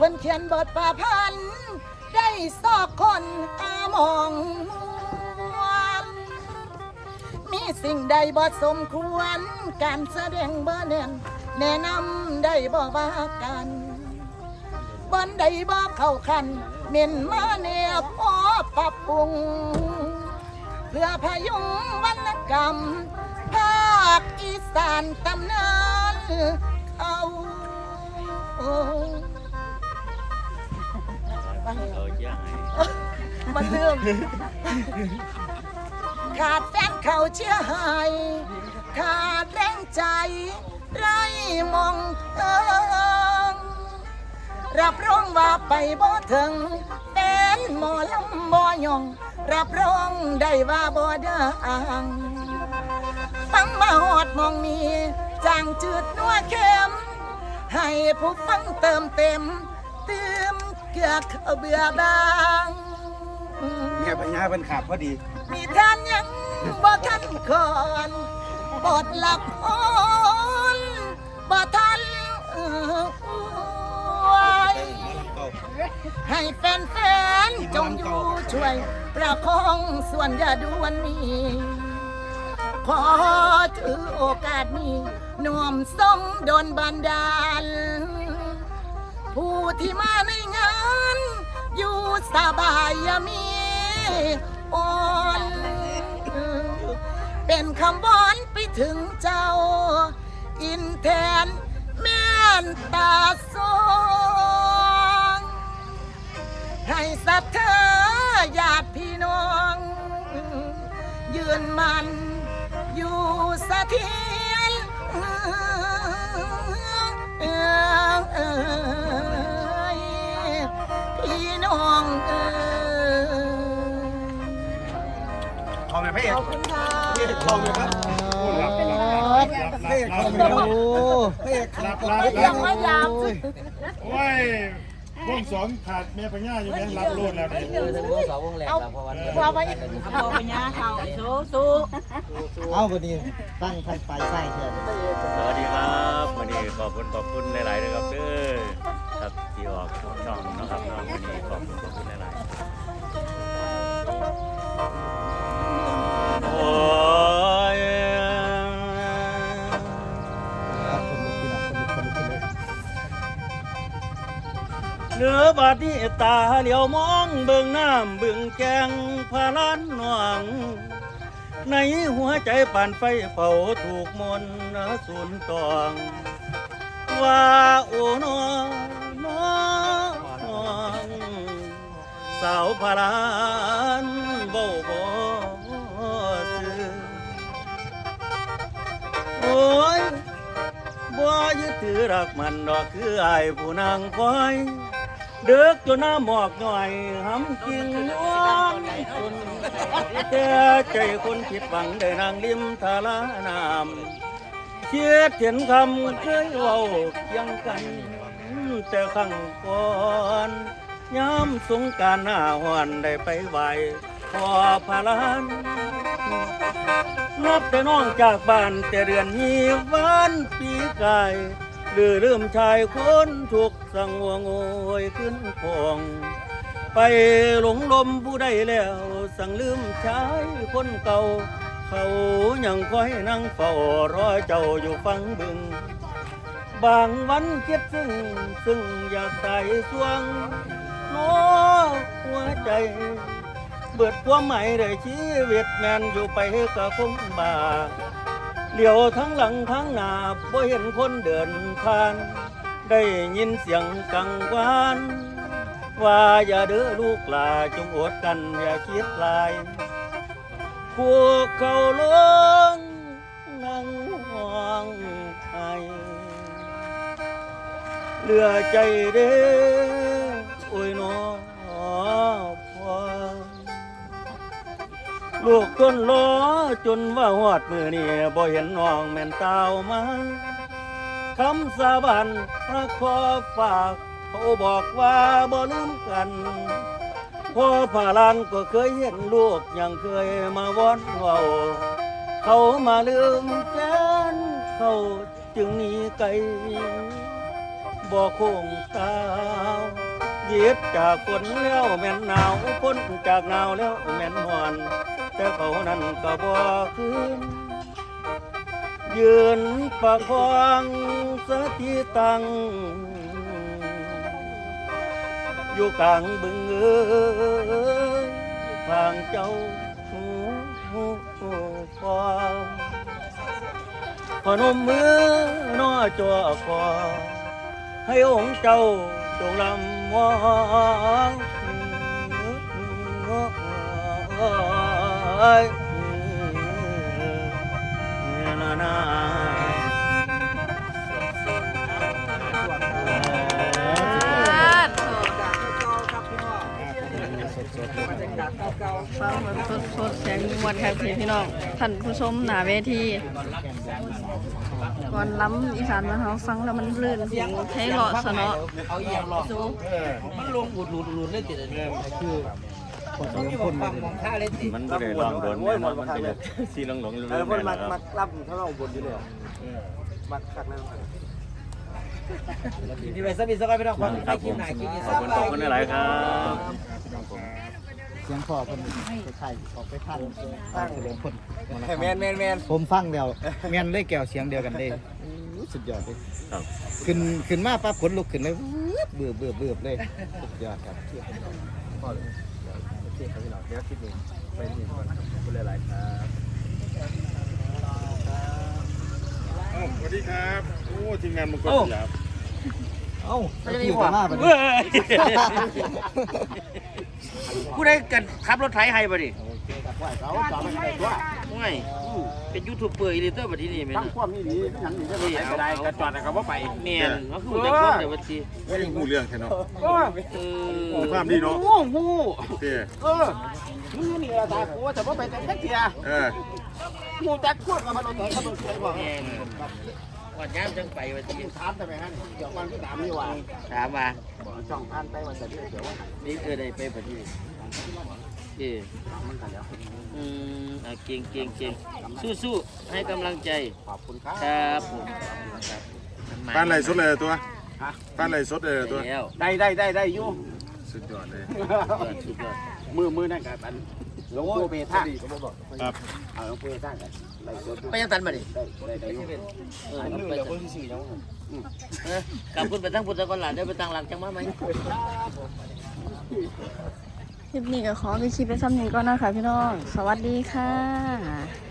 พิ่นเขียนบทประพันธ์ได้สอกคนอามองมวนมีสิ่งใดบ่สมควร การแสดงบ่แน่นแนะนำได้บ่ว่ากันบนใดบ่เข้าคันเม่นมาแนวพอปรับปรุง เพื่อพยุงวรรณกรรม ภาคอีสานตำนานเขา เอาเยี่ยงให้มันเรื่องขาดแฟนเขาเชื่อหายขาดแรงใจ ไรมองเอิงรับรองว่าไปบ่ถึงเป็นหมอลำบ่ยอง รับรองได้ว่าบ่ดังฟังมาหอดมองนี้จางจืดนัวเค็มให้ผู้ฟังเติมเต็มเติม เกลือเขาเบื่อบางแม่ปัญญาเป็นขาบพอดี มีท่านยังบ่ทันก่อนบทหลักอ่อนบ่ทันเอ่ยให้แฟนๆจงอยู่ช่วย ประคองส่วนอย่าด่วนนี้ ขอถือโอกาสนี้นวมทรงโดนบันดาล ผู้ที่มาในงานอยู่ สบายยามีอ่อนเป็นคำวอนไปถึงเจ้า อินแทนแม่นตาสองให้สัทธาญาติพี่น้อง ยืนมันอยู่สะเทียนเอย ไม่ยังไม่ยามโอ้ยวกสองขาดแม่ปัญญาอยู่แม่รับโลดแล้วเนี่เอาพอไปเอไปย่าเขาสู้สู้เอาวันนี้ตั้งท่านไปไส้เชิญสวัสดีครับวันนี้ขอบคุณขอบคุณหลายๆเลยครับเด้อ เหนือบาดนี้ตาเหลียวมองเบิ่งน้ำเบิ่งแกงพาล้านหนวงในหัวใจป่านไฟเฝ้าถูกมนต์สูนตอง ว่าโอ้นอน้องน้อสาวพารานเบาบ่ซื้อโอ้ยบ่ยึดถือรักมันดอกคือไอผู้นางคอย เด็กจนหน้าหมอกหน่อยหำกิงน้วงจนแต่ใจคนผิดหวังได้นางริมทาลานามเชียดเห็นคำเคยเว้าเคียงกัน แต่ครั้งก่อนย้ำสงการหน้าหอนได้ไปไหวพอพาลานนับแต่น้องจากบ้านแต่เดือนนี้วันปีกาย ดื้อลืมชายคนถูกสังวงโอยขึ้นพองไปหลงลมผู้ใดแล้ว สั่งลืมชายคนเก่า เขายังคอยนั่งเฝ้ารอเจ้าอยู่ฟังบึง บางวันคิดซึ่งซึ่งอยากตายสวงโน้หัวใจ เบิดความหมายได้ชีวิตแมนอยู่ไปก็คงบา เหลียวทั้งหลังทั้งหน้าบ่เห็นคนเดินผ่าน ได้ยินเสียงกังวาน ว่าอย่าเด้อลูกหลาจงอดกันอย่าคิดลาย พวกเขาลงนั่งห้องไห้เหลือใจเด้อโอ้ยน้อพ่ ลูกต้นล้อจนว่าหอดมือนี่บ่เห็นน้องแม่นเตามาคำสาบานพระขอฝากเขาบอกว่าบ่ลืมกันพ่อพาลานก็เคยเห็นลูกยังเคยมาวอนเว้าเขามาลืมแฟนเขาจึงหนีไกลบ่คงตาเย็บจากฝนแล้วแม่นหนาวพ้นจากหนาวแล้วแม่นหอน แต่เขานั้นก็บ่คืนยืนประคองสติตัง อยู่กลางบึงเอ้ยทางเจ้าหูหูความพนมมือน้อจอคอให้องค์เจ้าจงลำมอง นานาฟังแบบสดๆเสียงมวลครับพี่น้องท่านผู้ชมหนาเวทีก่อนล้ำอีสานมาเฮาฟังแล้วมันลื่นหูไทยเลาะสะเนาะสูมัน บ่ได้ลองโดนแน่นอนมันก็จะสีหลงๆเออๆคนมักแน่มันะกรับถ้าเราบนอยู่เลยมักคักนั่นที่ไปสมิสก็ไม่ต้องครับครับผมขอบคุณขอบคุณหลายๆครับเสียงพ่อคนไปไทยออกไปทันตั้งเฉลิมพลแมนแมนแมนผมฟังแล้วแม่นเลยแก้วเสียงเดียวกันเลยอู้สุดยอดเลยครับขึ้นขึ้นมาปั๊บขนลุกขึ้นเลยเบื่อเบื่อเบื่อเลยสุดยอดครับ พ่อเลยโอเคครับพี่น้องเดี๋ยวคลิปนี้ไปนี่ก่อนครับขอบคุณหลายๆครับเอ้าสวัสดีครับ โอ้ทีมงานมังกรสยามเอ้าจะมีหัวมาบัดนี้เว้ยผู้ใดกันขับรถไถให้บ่ดิเขาจอดไม่ได้ตัว ไม่เป็นยูทูบเบอร์อีลิเตอร์บัดนี้นี่แม่นตั้งความนี่ดีไม่หันหนีได้ไม่ได้กระจอดนะครับว่าไปแม่นก็คือจะคนเดี๋ยวบัดนี้ไม่ได้หูเรื่องแค่เนาะโอ้เอหูอความดีเนาะโหโหโอเคเออมึงนี่ละตากูจะว่าไปแต่แค่เทียเออมูจักขวดกับมันโดนแต่เขาโดนเสียบอกแม่นก่อนย้ำจังไปบัดนี้ถามแต่ไหนฮะเดี๋ยววันที่ถามนี่ว่าถามว่าช่องพันไปวันแต่เดี๋ยวว่านี่เออได้ไปบัดนี้เออ มันกันแล้วอืมอะเก่งเก่งเก่งสู้ๆให้กำลังใจ ขอบคุณครับ ครับผมครับปานไหลสดเลยตัวปานไหลสดเลยตัว แล้วได้ได้ได้ได้อยู่ สุดยอดเลย ยอดสุดยอดมือมือนั่นกันอันหลวงปู่เบท่าครับ เอาหลวงปู่เบท่ากันได้สดไปยังตันบัดนี้ได้ได้ได้อยู่เออไปจังเออกลับคุณไปทั้งพุทธกอนหลานได้ไปตั้งหลักจังมาไหม คลิปนี้ก็ขอไปคลิปไปซ้ำหนึ่งก่อนนะคะพี่น้อง สวัสดีค่ะ